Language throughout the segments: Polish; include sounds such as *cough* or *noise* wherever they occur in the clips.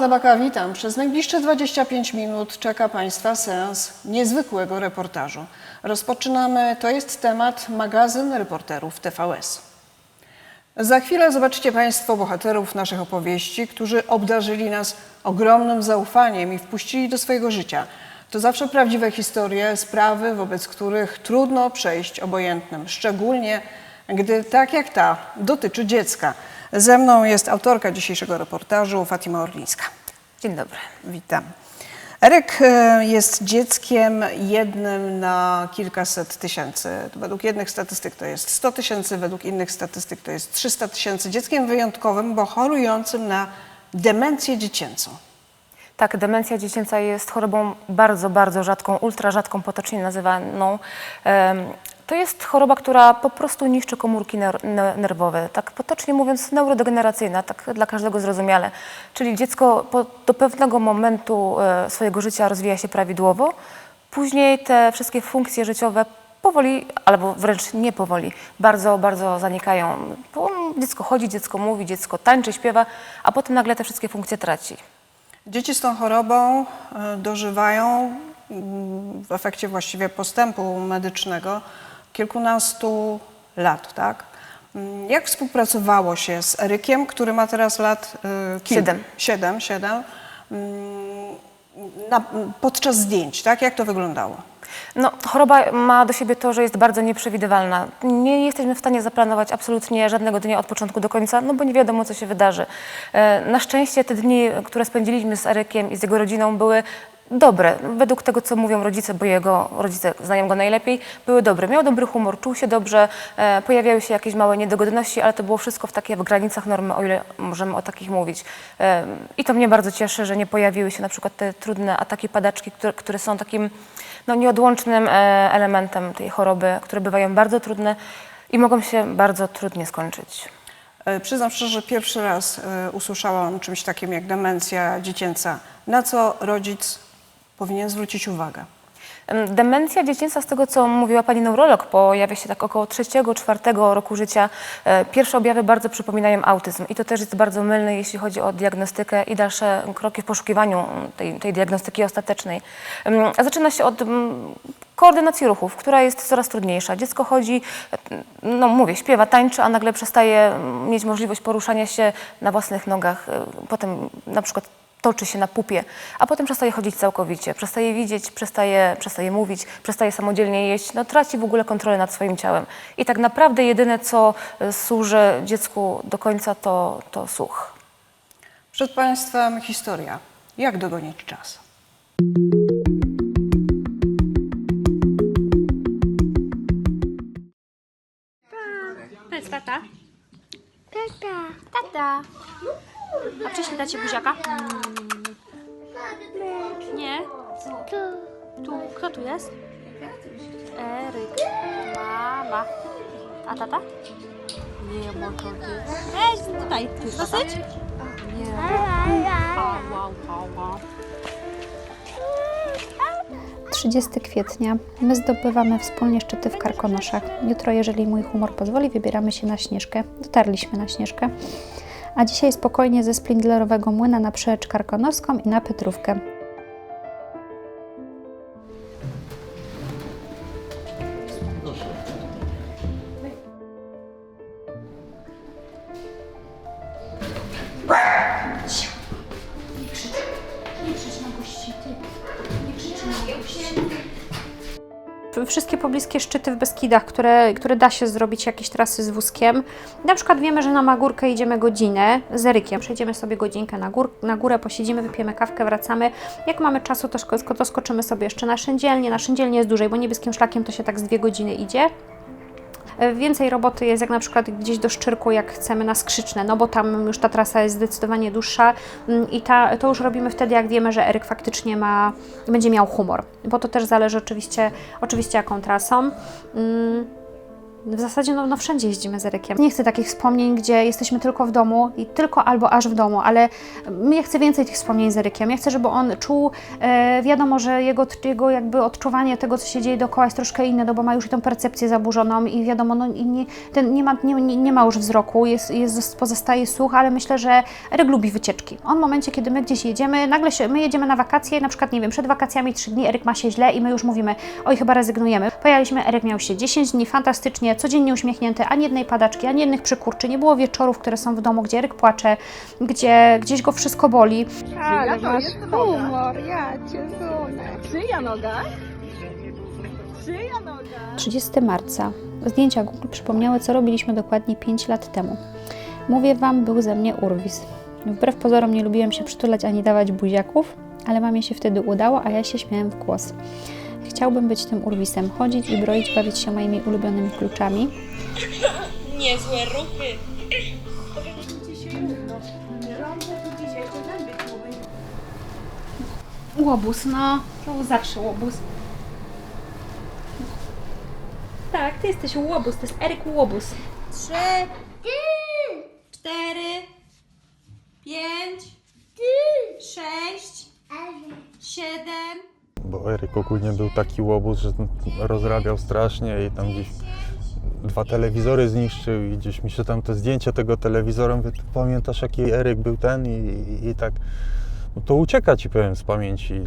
Tabaka, witam. Przez najbliższe 25 minut czeka Państwa seans niezwykłego reportażu. Rozpoczynamy, to jest temat magazyn reporterów TVS. Za chwilę zobaczycie Państwo bohaterów naszych opowieści, którzy obdarzyli nas ogromnym zaufaniem i wpuścili do swojego życia. To zawsze prawdziwe historie, sprawy, wobec których trudno przejść obojętnym, szczególnie gdy, tak jak ta, dotyczy dziecka. Ze mną jest autorka dzisiejszego reportażu, Fatima Orlińska. Dzień dobry. Witam. Eryk e, jest dzieckiem jednym na kilkaset tysięcy. Według jednych statystyk to jest 100 tysięcy, według innych statystyk to jest 300 tysięcy. Dzieckiem wyjątkowym, bo chorującym na demencję dziecięcą. Tak, demencja dziecięca jest chorobą bardzo, bardzo rzadką, ultra rzadką, potocznie nazywaną. To jest choroba, która po prostu niszczy komórki ner- ne- nerwowe, tak potocznie mówiąc neurodegeneracyjna, tak dla każdego zrozumiale. Czyli dziecko po, do pewnego momentu e, swojego życia rozwija się prawidłowo, później te wszystkie funkcje życiowe powoli, albo wręcz nie powoli, bardzo, bardzo zanikają. Bo dziecko chodzi, dziecko mówi, dziecko tańczy, śpiewa, a potem nagle te wszystkie funkcje traci. Dzieci z tą chorobą e, dożywają mm, w efekcie właściwie postępu medycznego kilkunastu lat, tak? Mm, Jak współpracowało się z Erykiem, który ma teraz lat kilka? Siedem. Siedem, siedem. Mm, Na, podczas zdjęć, tak? Jak to wyglądało? No, choroba ma do siebie to, że jest bardzo nieprzewidywalna. Nie jesteśmy w stanie zaplanować absolutnie żadnego dnia od początku do końca, no bo nie wiadomo, co się wydarzy. E, Na szczęście te dni, które spędziliśmy z Erykiem i z jego rodziną, były dobre. Według tego, co mówią rodzice, bo jego rodzice znają go najlepiej, były dobre. Miał dobry humor, czuł się dobrze, e, pojawiały się jakieś małe niedogodności, ale to było wszystko w takie w granicach normy, o ile możemy o takich mówić. E, I to mnie bardzo cieszy, że nie pojawiły się na przykład te trudne ataki padaczki, które, które są takim no, nieodłącznym e, elementem tej choroby, które bywają bardzo trudne i mogą się bardzo trudnie skończyć. E, Przyznam szczerze, że pierwszy raz e, usłyszałam o czymś takim jak demencja dziecięca. Na co rodzic powinien zwrócić uwagę? Em, Demencja dziecięca, z tego co mówiła pani neurolog, pojawia się tak około trzeciego, czwartego roku życia. E, Pierwsze objawy bardzo przypominają autyzm i to też jest bardzo mylne, jeśli chodzi o diagnostykę i dalsze kroki w poszukiwaniu tej, tej diagnostyki ostatecznej. Zaczyna się od koordynacji ruchów, która jest coraz trudniejsza. Dziecko chodzi, no mówię, śpiewa, tańczy, a nagle przestaje mieć możliwość poruszania się na własnych nogach. E, Potem na przykład toczy się na pupie, a potem przestaje chodzić całkowicie, przestaje widzieć, przestaje, przestaje mówić, przestaje samodzielnie jeść, no traci w ogóle kontrolę nad swoim ciałem. I tak naprawdę jedyne, co e, służy dziecku do końca, to, to słuch. Przed Państwem historia. Jak dogonić czas? Tata. Tata. Tata. Przyślij dacie buziaka? Nie. Tu. Kto tu jest? Eryk. Mama. A tata? Nie, to ty. Ej, tutaj. Dosyć? Nie. Au, au. 30 kwietnia. My zdobywamy wspólnie szczyty w Karkonoszach. Jutro, jeżeli mój humor pozwoli, wybieramy się na Śnieżkę. Dotarliśmy na Śnieżkę. A dzisiaj spokojnie ze Splindlerowego Młyna na Przełęcz Karkonoską i na Petrówkę. Które, które da się zrobić jakieś trasy z wózkiem. Na przykład wiemy, że na Magórkę idziemy godzinę z Erykiem. Przejdziemy sobie godzinkę na, gór, na górę, posiedzimy, wypijemy kawkę, wracamy. Jak mamy czasu, to, to skoczymy sobie jeszcze na Szyndzielnię. Na Szyndzielnię jest dłużej, bo niebieskim szlakiem to się tak z dwie godziny idzie. E, Więcej roboty jest jak na przykład gdzieś do Szczyrku, jak chcemy na Skrzyczne, no bo tam już ta trasa jest zdecydowanie dłuższa mm, i ta, to już robimy wtedy, jak wiemy, że Eryk faktycznie ma, będzie miał humor, bo to też zależy oczywiście, oczywiście jaką trasą. W zasadzie no, no wszędzie jeździmy z Erykiem. Nie chcę takich wspomnień, gdzie jesteśmy tylko w domu i tylko albo aż w domu, ale ja chcę więcej tych wspomnień z Erykiem. Ja chcę, żeby on czuł, e, wiadomo, że jego, jego jakby odczuwanie tego, co się dzieje dookoła jest troszkę inne, no bo ma już tę percepcję zaburzoną i wiadomo, no i nie, ten nie, ma, nie, nie, nie ma już wzroku, jest, jest, pozostaje słuch, ale myślę, że Eryk lubi wycieczki. On w momencie, kiedy my gdzieś jedziemy, nagle się, my jedziemy na wakacje, na przykład, nie wiem, przed wakacjami trzy dni, Eryk ma się źle i my już mówimy, oj, chyba rezygnujemy. Pojechaliśmy, Eryk miał się 10 dni, fantastycznie, codziennie uśmiechnięty, ani jednej padaczki, ani jednych przykurczy, nie było wieczorów, które są w domu, gdzie Eryk płacze, gdzie gdzieś go wszystko boli. Ale masz humor, ja cię zunę. Czyja noga? Czyja noga? 30 marca. Zdjęcia Google przypomniały, co robiliśmy dokładnie 5 lat temu. Mówię Wam, był ze mnie urwis. Wbrew pozorom nie lubiłem się przytulać ani dawać buziaków, ale mamie się wtedy udało, a ja się śmiałem w głos. Chciałbym być tym urwisem, chodzić i broić, bawić się moimi ulubionymi kluczami. Niezłe ruchy. Łobuz, no. To był zawsze łobuz. Tak, ty jesteś łobuz, to jest Eryk Łobuz. Trzy, cztery, pięć, sześć, siedem, Bo Eryk ogólnie był taki łobuz, że rozrabiał strasznie i tam gdzieś dwa telewizory zniszczył i gdzieś mi się tam to zdjęcie tego telewizora, mówię, pamiętasz jaki Eryk był ten i, i, i tak, no to ucieka ci powiem z pamięci.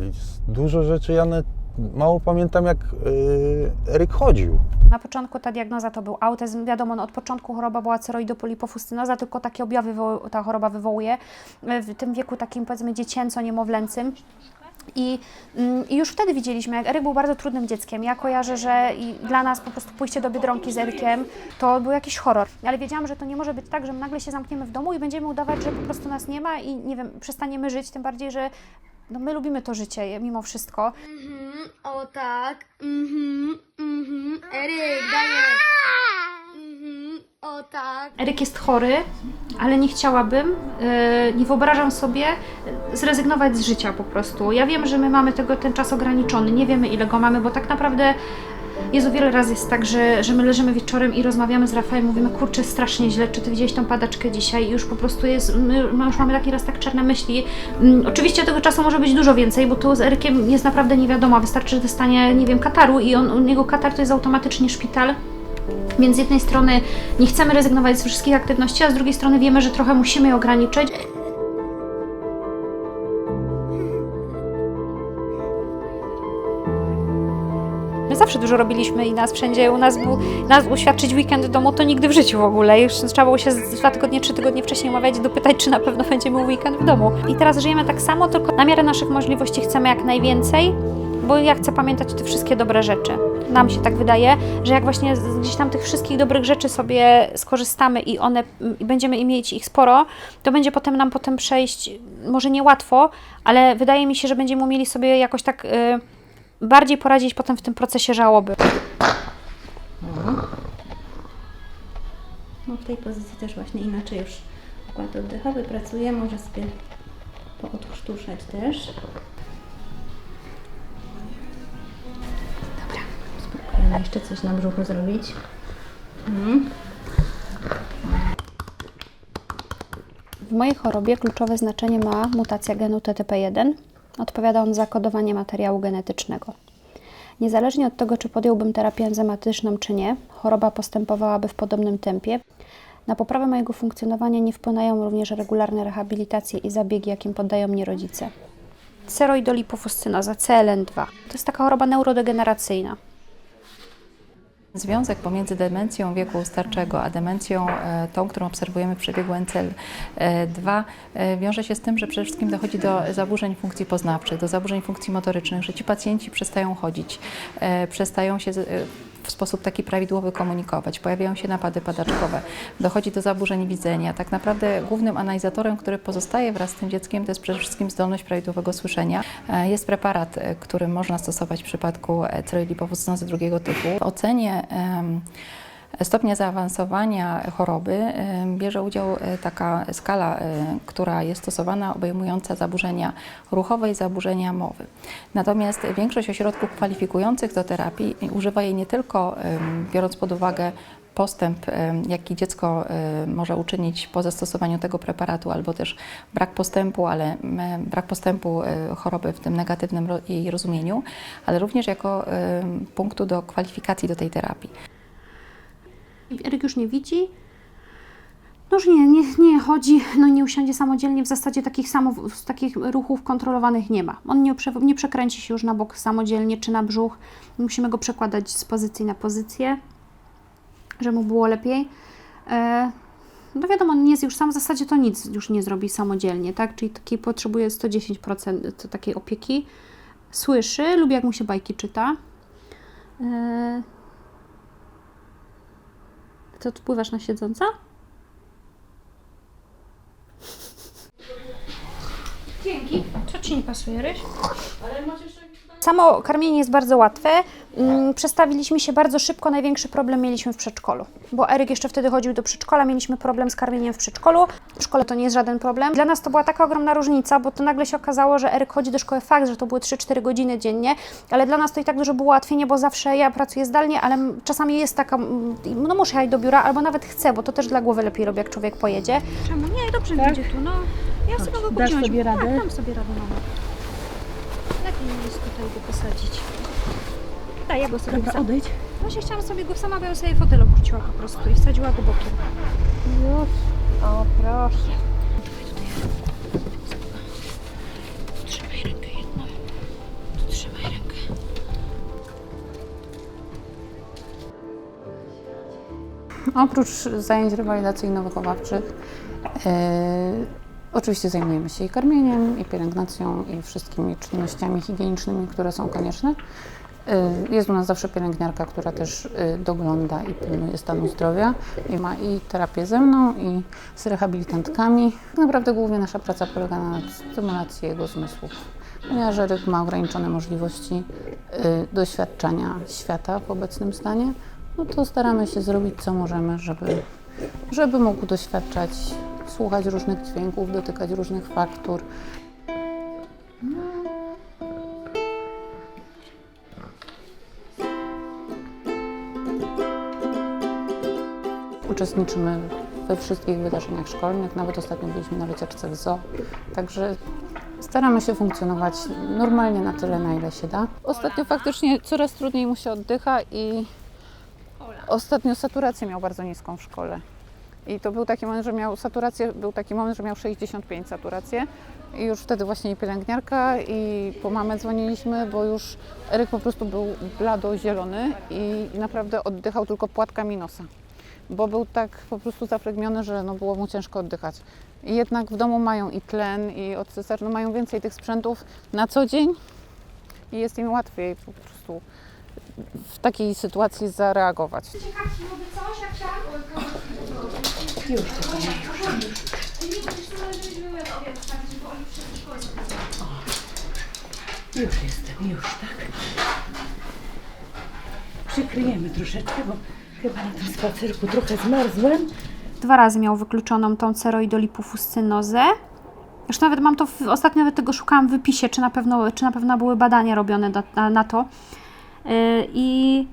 Dużo rzeczy ja nawet mało pamiętam jak yy, Eryk chodził. Na początku ta diagnoza to był autyzm. Wiadomo, no od początku choroba była ceroidopolipofustynoza, tylko takie objawy ta choroba wywołuje w tym wieku takim powiedzmy dziecięco-niemowlęcym. I, mm, I już wtedy widzieliśmy, jak Eryk był bardzo trudnym dzieckiem. Ja kojarzę, że dla nas po prostu pójście do Biedronki z Erykiem to był jakiś horror. Ale wiedziałam, że to nie może być tak, że my nagle się zamkniemy w domu i będziemy udawać, że po prostu nas nie ma i nie wiem, przestaniemy żyć, tym bardziej, że no, my lubimy to życie mimo wszystko. Mhm, o tak. Mhm, mhm. Eryk, dajesz. O tak. Eryk jest chory, ale nie chciałabym, yy, nie wyobrażam sobie zrezygnować z życia po prostu. Ja wiem, że my mamy tego, ten czas ograniczony, nie wiemy ile go mamy, bo tak naprawdę Jezu, wiele razy jest tak, że, że my leżymy wieczorem i rozmawiamy z Rafałem, mówimy, kurczę, strasznie źle, czy ty widziałeś tą padaczkę dzisiaj? I już po prostu jest, my, już mamy taki raz tak czarne myśli. Mm, oczywiście tego czasu może być dużo więcej, bo tu z Erykiem jest naprawdę nie wiadomo, wystarczy, że dostanie, nie wiem, kataru i on, katar to jest automatycznie szpital. Więc z jednej strony nie chcemy rezygnować z wszystkich aktywności, a z drugiej strony wiemy, że trochę musimy je ograniczyć. My zawsze dużo robiliśmy i nas wszędzie, u nas był, nas uświadczyć weekend w domu, to nigdy w życiu w ogóle. Już trzeba było się dwa tygodnie, trzy tygodnie wcześniej umawiać dopytać, czy na pewno będziemy weekend w domu. I teraz żyjemy tak samo, tylko na miarę naszych możliwości chcemy jak najwięcej, bo ja chcę pamiętać te wszystkie dobre rzeczy. Nam się tak wydaje, że jak właśnie gdzieś tam tych wszystkich dobrych rzeczy sobie skorzystamy i one i będziemy mieć ich sporo, to będzie potem nam potem przejść, może nie łatwo, ale wydaje mi się, że będziemy umieli sobie jakoś tak y, bardziej poradzić potem w tym procesie żałoby. No w tej pozycji też właśnie inaczej już układ oddechowy pracuje, może sobie poodkrztuszać też. Spróbujemy jeszcze coś na brzuchu zrobić. Mhm. W mojej chorobie kluczowe znaczenie ma mutacja genu TTP1. Odpowiada on za kodowanie materiału genetycznego. Niezależnie od tego, czy podjąłbym terapię enzymatyczną, czy nie, choroba postępowałaby w podobnym tempie. Na poprawę mojego funkcjonowania nie wpływają również regularne rehabilitacje i zabiegi, jakim poddają mnie rodzice. Ceroidolipofuscynoza, CLN2. To jest taka choroba neurodegeneracyjna. Związek pomiędzy demencją wieku starczego a demencją e, tą, którą obserwujemy w przebiegu NCL2 e, wiąże się z tym, że przede wszystkim dochodzi do zaburzeń funkcji poznawczych, do zaburzeń funkcji motorycznych, że ci pacjenci przestają chodzić, e, przestają się e, w sposób taki prawidłowy komunikować, pojawiają się napady padaczkowe, dochodzi do zaburzeń widzenia. Tak naprawdę głównym analizatorem, który pozostaje wraz z tym dzieckiem, to jest przede wszystkim zdolność prawidłowego słyszenia. E, Jest preparat, e, który można stosować w przypadku e, ceroidolipofuscynozy drugiego typu. W ocenie stopnia zaawansowania choroby bierze udział e, taka skala, e, która jest stosowana, obejmująca zaburzenia ruchowe i zaburzenia mowy. Natomiast większość ośrodków kwalifikujących do terapii używa jej nie tylko biorąc pod uwagę postęp, jaki dziecko może uczynić po zastosowaniu tego preparatu, albo też brak postępu, ale brak postępu e, choroby w tym negatywnym jej rozumieniu, ale również jako punktu do kwalifikacji do tej terapii. Eryk już nie widzi. No już nie, nie, nie chodzi, no nie usiądzie samodzielnie, w zasadzie takich, samo, takich ruchów kontrolowanych nie ma. On nie, nie przekręci się już na bok samodzielnie czy na brzuch. Musimy go przekładać z pozycji na pozycję, żeby mu było lepiej. E, no wiadomo, on nie jest już sam, w zasadzie to nic już nie zrobi samodzielnie, tak? Czyli taki potrzebuje 110% takiej opieki. Słyszy, lubi jak mu się bajki czyta. E, ty odpływasz na siedząca? Dzięki. Co Ci nie pasuje, Ryś? Samo karmienie jest bardzo łatwe. Mm, Przestawiliśmy się bardzo szybko. Największy problem mieliśmy w przedszkolu, bo Eryk jeszcze wtedy chodził do przedszkola. Mieliśmy problem z karmieniem w przedszkolu. W szkole to nie jest żaden problem. Dla nas to była taka ogromna różnica, bo to nagle się okazało, że Eryk chodzi do szkoły fakt, że to były 3-4 godziny dziennie, ale dla nas to i tak dużo było ułatwienie, bo zawsze ja pracuję zdalnie, ale czasami jest taka, no muszę jechać do biura, albo nawet chcę, bo to też dla głowy lepiej robi, jak człowiek pojedzie. Czemu? Nie, dobrze tak? będzie tu, no. Ja sobie go Dasz wziąć. sobie radę? Tak, dam sobie radę, mamo. Lepiej jest tutaj go posadzić. Daj, ja go sobie Dobra, wsadzę. odejdź. Właśnie chciałam sobie go sama, bym sobie fotel obróciła po prostu i wsadziła go bokiem. Już. O, proszę. Trzymaj rękę jedną. Trzymaj rękę. Oprócz zajęć rewalidacyjno-wychowawczych, e, oczywiście zajmujemy się i karmieniem, i pielęgnacją, i wszystkimi czynnościami higienicznymi, które są konieczne. E, jest u nas zawsze pielęgniarka, która też e, dogląda i pilnuje stanu zdrowia. I ma i terapię ze mną, i z rehabilitantkami. Tak naprawdę głównie nasza praca polega na stymulacji jego zmysłów. Ponieważ Eryk ma ograniczone możliwości e, doświadczania świata w obecnym stanie, no to staramy się zrobić co możemy, żeby, żeby mógł doświadczać, słuchać różnych dźwięków, dotykać różnych faktur. Uczestniczymy we wszystkich wydarzeniach szkolnych, nawet ostatnio byliśmy na wycieczce w zoo, także staramy się funkcjonować normalnie na tyle, na ile się da. Ostatnio faktycznie coraz trudniej mu się oddycha i Ostatnio saturację miał bardzo niską w szkole. I to był taki moment, że miał saturację, był taki moment, że miał 65 saturację. I już wtedy właśnie i pielęgniarka i po mamę dzwoniliśmy, bo już Eryk po prostu był blado-zielony i naprawdę oddychał tylko płatkami nosa. Bo był tak po prostu zapregniony, że no było mu ciężko oddychać. I jednak w domu mają i tlen, i odcysarz, no mają więcej tych sprzętów na co dzień i jest im łatwiej po prostu w takiej sytuacji zareagować. Już jestem, już, tak? Przykryjemy troszeczkę, bo chyba na tym spacerku trochę zmarzłem. Dwa razy miał wykluczoną tą ceroidolipofuscynozę. Zresztą nawet mam to, ostatnio nawet tego szukałam w wypisie, czy na pewno, czy na pewno były badania robione na, na, to. Yy, I,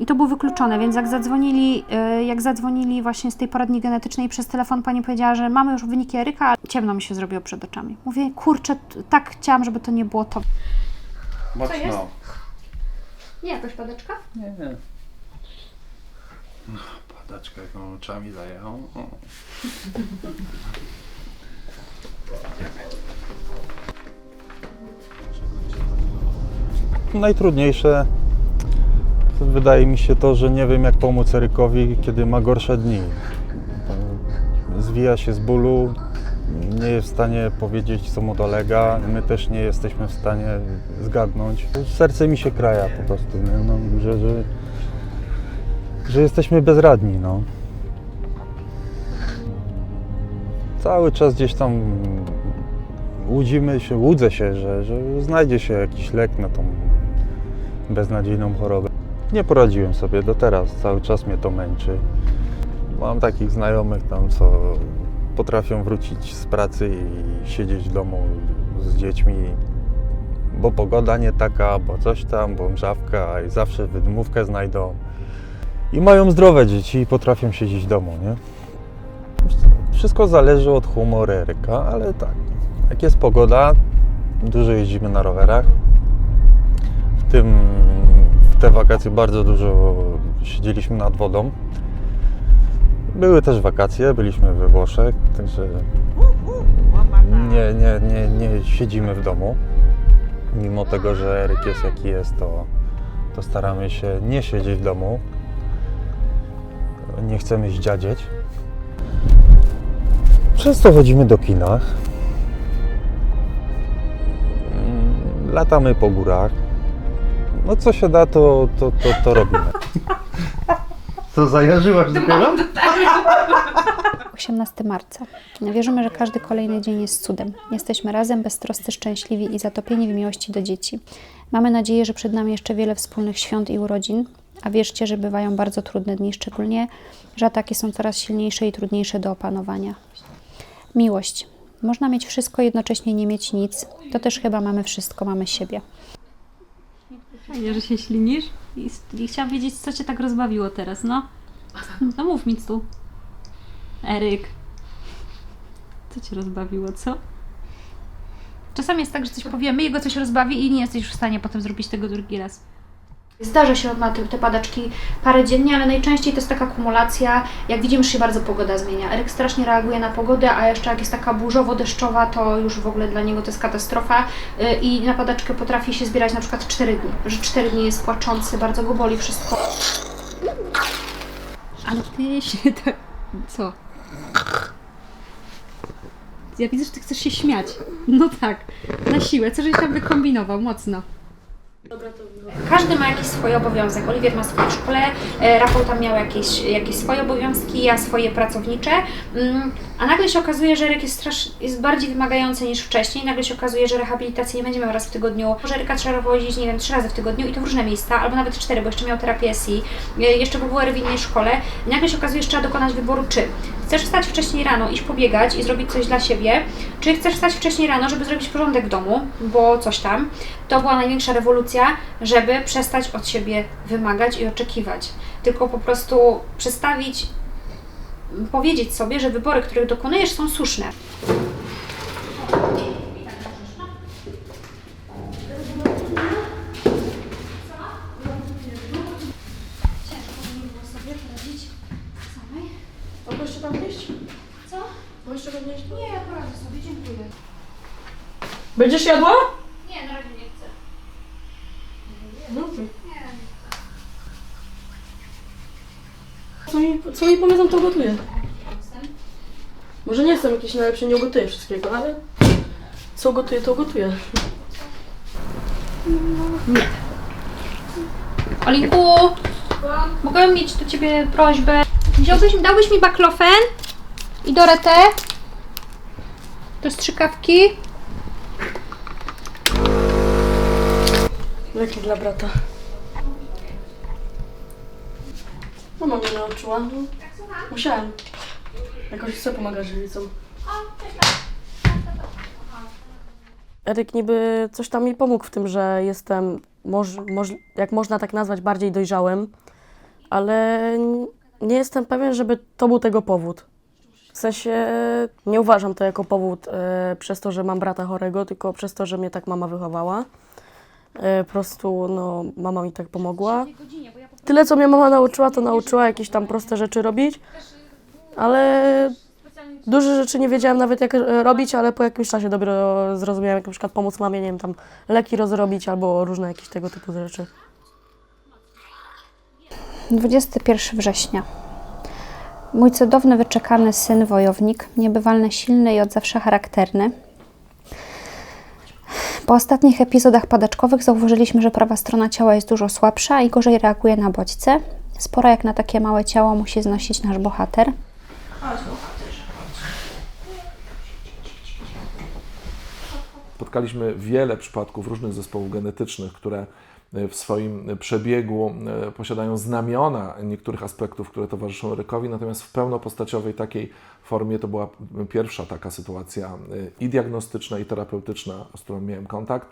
I to było wykluczone, więc jak zadzwonili, yy, jak zadzwonili właśnie z tej poradni genetycznej przez telefon, pani powiedziała, że mamy już wyniki Eryka, ale ciemno mi się zrobiło przed oczami. Mówię, kurczę, tak chciałam, żeby to nie było to. Mocno. Nie, jakaś padeczka? Nie, nie. No, padaczka jaką oczami zajechał. O. Najtrudniejsze wydaje mi się to, że nie wiem jak pomóc Erykowi, kiedy ma gorsze dni. Zwija się z bólu, nie jest w stanie powiedzieć, co mu dolega. My też nie jesteśmy w stanie zgadnąć. Serce mi się kraja po prostu? No, że, że, że jesteśmy bezradni. No. Cały czas gdzieś tam łudzimy się, łudzę się, że, że znajdzie się jakiś lek na tą beznadziejną chorobę. Nie poradziłem sobie do teraz, cały czas mnie to męczy. Mam takich znajomych tam, co potrafią wrócić z pracy i siedzieć w domu z dziećmi, bo pogoda nie taka, bo coś tam, bo mrzawka i zawsze wydmówkę znajdą. i mają zdrowe dzieci i potrafią siedzieć w domu, nie? Wszystko zależy od humoru Eryka, ale tak, jak jest pogoda, dużo jeździmy na rowerach. W tym, te wakacje bardzo dużo siedzieliśmy nad wodą. Były też wakacje, byliśmy we Włoszech, także nie, nie, nie, nie siedzimy w domu. Mimo tego, że Eryk jest jaki jest, to, to staramy się nie siedzieć w domu. Nie chcemy zdziadzieć. Często chodzimy do kina. Latamy po górach. No co się da, to, to, to, to robimy. Co, zajarzyłaś dopiero? 18 marca. Wierzymy, że każdy kolejny dzień jest cudem. Jesteśmy razem, beztroscy, szczęśliwi i zatopieni w miłości do dzieci. Mamy nadzieję, że przed nami jeszcze wiele wspólnych świąt i urodzin, a wierzcie, że bywają bardzo trudne dni, szczególnie, że ataki są coraz silniejsze i trudniejsze do opanowania. Miłość. Można mieć wszystko, jednocześnie nie mieć nic. To też chyba mamy wszystko, mamy siebie. Fajnie, że się ślinisz. I, I chciałam wiedzieć, co cię tak rozbawiło teraz, no. No mów mi tu. Eryk. Co cię rozbawiło, co? Czasami jest tak, że coś powiemy, jego coś rozbawi i nie jesteś już w stanie potem zrobić tego drugi raz. Zdarza się na tym te padaczki parę dziennie, ale najczęściej to jest taka kumulacja. Jak widzimy, że się bardzo pogoda zmienia. Eryk strasznie reaguje na pogodę, a jeszcze jak jest taka burzowo-deszczowa, to już w ogóle dla niego to jest katastrofa. Yy, I na padaczkę potrafi się zbierać na przykład 4 dni. Że 4 dni jest płaczący, bardzo go boli wszystko. Ale ty się *laughs* tak... Co? Ja widzę, że ty chcesz się śmiać. No tak, na siłę. Co żeś tam wykombinował? Mocno. Każdy ma jakiś swój obowiązek. Oliwier ma swoje szkole, e, Rafał tam miał jakieś, jakieś swoje obowiązki, ja swoje pracownicze. A nagle się okazuje, że Eryk jest, strasz, jest bardziej wymagający niż wcześniej. Nagle się okazuje, że rehabilitacji nie będzie miał raz w tygodniu. Że Eryka trzeba wozić, nie wiem, trzy razy w tygodniu i to w różne miejsca, albo nawet cztery, bo jeszcze miał terapię SI, e, jeszcze był w innej szkole. I nagle się okazuje, że trzeba dokonać wyboru, czy chcesz wstać wcześniej rano, iść pobiegać i zrobić coś dla siebie, czy chcesz wstać wcześniej rano, żeby zrobić porządek w domu, bo coś tam. To była największa rewolucja, żeby przestać od siebie wymagać i oczekiwać. Tylko po prostu przestawić, powiedzieć sobie, że wybory, których dokonujesz, są słuszne. Nie, ja poradzę sobie, dziękuję. Będziesz jadła? Nie, na razie nie chcę. No Co mi, co mi powiedzą, to gotuję. Może nie jestem jakiś najlepszy, nie gotuję wszystkiego, ale co gotuję, to gotuję. Olinku, mogę mieć do Ciebie prośbę. Wziąłbyś, dałbyś mi baklofen i doretę do strzykawki. Leki dla brata. Mama mnie nauczyła. No. Musiałem. Jakoś chcę pomagać rodzicom. Eryk niby coś tam mi pomógł w tym, że jestem, moż, moż, jak można tak nazwać, bardziej dojrzałym, ale nie jestem pewien, żeby to był tego powód. W sensie nie uważam to jako powód e, przez to, że mam brata chorego, tylko przez to, że mnie tak mama wychowała. E, po prostu no, mama mi tak pomogła. Tyle, co mnie mama nauczyła, to nauczyła jakieś tam proste rzeczy robić, ale dużo rzeczy nie wiedziałam nawet jak e, robić, ale po jakimś czasie dopiero zrozumiałam, jak na przykład pomóc mamie, nie wiem, tam leki rozrobić albo różne jakieś tego typu rzeczy. 21 września. Mój cudowny, wyczekany syn, wojownik, niebywalnie silny i od zawsze charakterny. Po ostatnich epizodach padaczkowych zauważyliśmy, że prawa strona ciała jest dużo słabsza i gorzej reaguje na bodźce. Sporo jak na takie małe ciało musi znosić nasz bohater. Spotkaliśmy wiele przypadków różnych zespołów genetycznych, które e, w swoim przebiegu e, posiadają znamiona niektórych aspektów, które towarzyszą rykowi, natomiast w pełnopostaciowej takiej formie to była pierwsza taka sytuacja e, i diagnostyczna, i terapeutyczna, z którą miałem kontakt.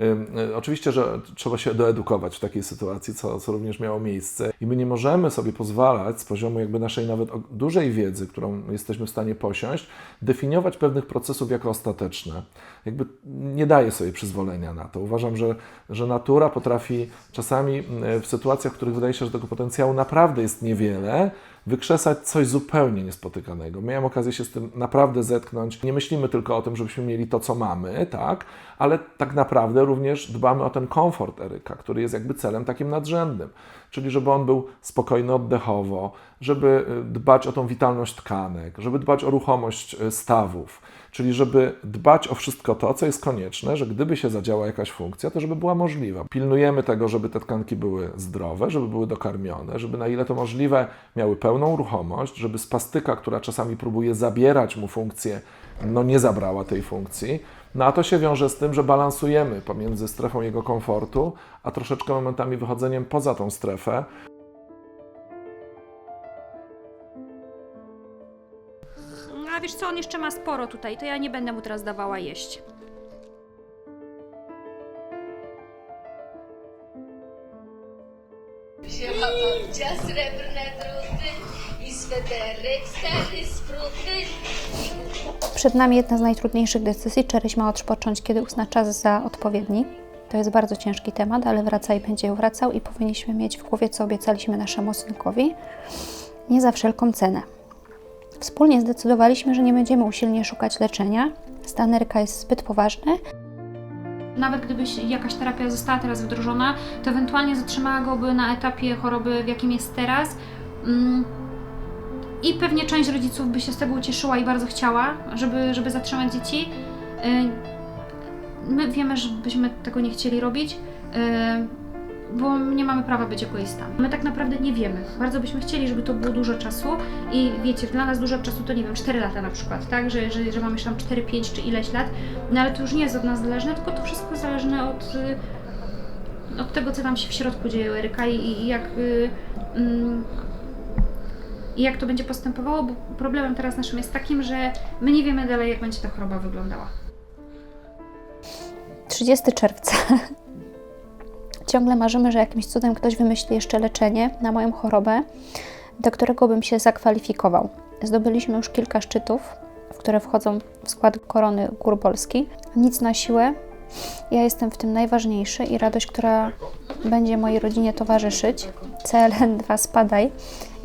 Y, Oczywiście, że trzeba się doedukować w takiej sytuacji, co, co również miało miejsce. I my nie możemy sobie pozwalać z poziomu jakby naszej nawet dużej wiedzy, którą jesteśmy w stanie posiąść, definiować pewnych procesów jako ostateczne. Jakby nie daję sobie przyzwolenia na to. Uważam, że, że natura potrafi czasami y, w sytuacjach, w których wydaje się, że tego potencjału naprawdę jest niewiele, wykrzesać coś zupełnie niespotykanego. Miałem okazję się z tym naprawdę zetknąć. Nie myślimy tylko o tym, żebyśmy mieli to, co mamy, tak, ale tak naprawdę również dbamy o ten komfort Eryka, który jest jakby celem takim nadrzędnym. Czyli żeby on był spokojny oddechowo, żeby y, dbać o tą witalność tkanek, żeby dbać o ruchomość y, stawów, czyli żeby dbać o wszystko to, co jest konieczne, że gdyby się zadziała jakaś funkcja, to żeby była możliwa. Pilnujemy tego, żeby te tkanki były zdrowe, żeby były dokarmione, żeby na ile to możliwe miały pełną ruchomość, żeby spastyka, która czasami próbuje zabierać mu funkcję, no nie zabrała tej funkcji. No a to się wiąże z tym, że balansujemy pomiędzy strefą jego komfortu, a troszeczkę momentami wychodzeniem poza tą strefę. Wiesz co, on jeszcze ma sporo tutaj, to ja nie będę mu teraz dawała jeść. Wzięła babcia srebrne druty i sweterek stary spruty. Przed nami jedna z najtrudniejszych decyzji. Czereś ma odpocząć, kiedy uzna czas za odpowiedni. To jest bardzo ciężki temat, ale wraca i będzie wracał i powinniśmy mieć w głowie, co obiecaliśmy naszemu synkowi. Nie za wszelką cenę. Wspólnie zdecydowaliśmy, że nie będziemy usilnie szukać leczenia. Stan Eryka jest zbyt poważny. Nawet gdyby jakaś terapia została teraz wdrożona, to ewentualnie zatrzymała go na etapie choroby, w jakim jest teraz. Mm, I pewnie część rodziców by się z tego ucieszyła i bardzo chciała, żeby, żeby zatrzymać dzieci. Y, My wiemy, że byśmy tego nie chcieli robić, y, bo nie mamy prawa być egoistami. My tak naprawdę nie wiemy. Bardzo byśmy chcieli, żeby to było dużo czasu i wiecie, dla nas dużo czasu to nie wiem, 4 lata na przykład, tak? Że, że, że mamy tam 4, 5 czy ileś lat, no ale to już nie jest od nas zależne, tylko to wszystko zależne od, y, od tego, co tam się w środku dzieje u Eryka i, i jak. Y, mm, i jak to będzie postępowało, bo problemem teraz naszym jest takim, że my nie wiemy dalej, jak będzie ta choroba wyglądała. 30 czerwca. *laughs* Ciągle marzymy, że jakimś cudem ktoś wymyśli jeszcze leczenie na moją chorobę, do którego bym się zakwalifikował. Zdobyliśmy już kilka szczytów, w które wchodzą w skład korony Gór Polski. Nic na siłę. Ja jestem w tym najważniejszy i radość, która będzie mojej rodzinie towarzyszyć. CLN2 spadaj.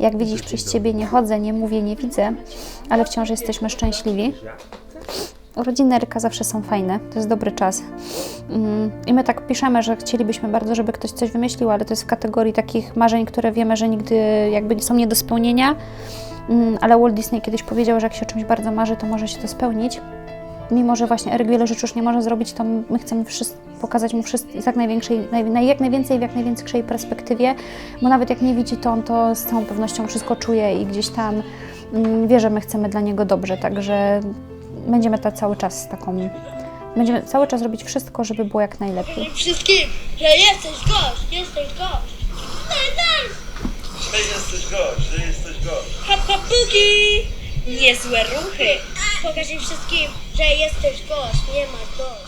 Jak widzisz, przez Ciebie nie chodzę, nie mówię, nie widzę, ale wciąż jesteśmy szczęśliwi. Urodziny Eryka zawsze są fajne, to jest dobry czas. Mm, I my tak piszemy, że chcielibyśmy bardzo, żeby ktoś coś wymyślił, ale to jest w kategorii takich marzeń, które wiemy, że nigdy jakby są nie do spełnienia. Mm, Ale Walt Disney kiedyś powiedział, że jak się czymś bardzo marzy, to może się to spełnić. Mimo, że właśnie Eryk wiele rzeczy już nie może zrobić, to my chcemy pokazać mu wszystko jak, największej, naj, naj, jak najwięcej w jak największej perspektywie, bo nawet jak nie widzi to, on to z całą pewnością wszystko czuje i gdzieś tam mm, wie, że my chcemy dla niego dobrze, także będziemy ta cały czas z taką. Będziemy cały czas robić wszystko, żeby było jak najlepiej. Wszystkim, że jesteś gość, jesteś gość. No tak. Że jesteś gość, że jesteś gość. Hop, hop, bugi. Niezłe ruchy. Pokaż im wszystkim, że jesteś gość, nie masz dość.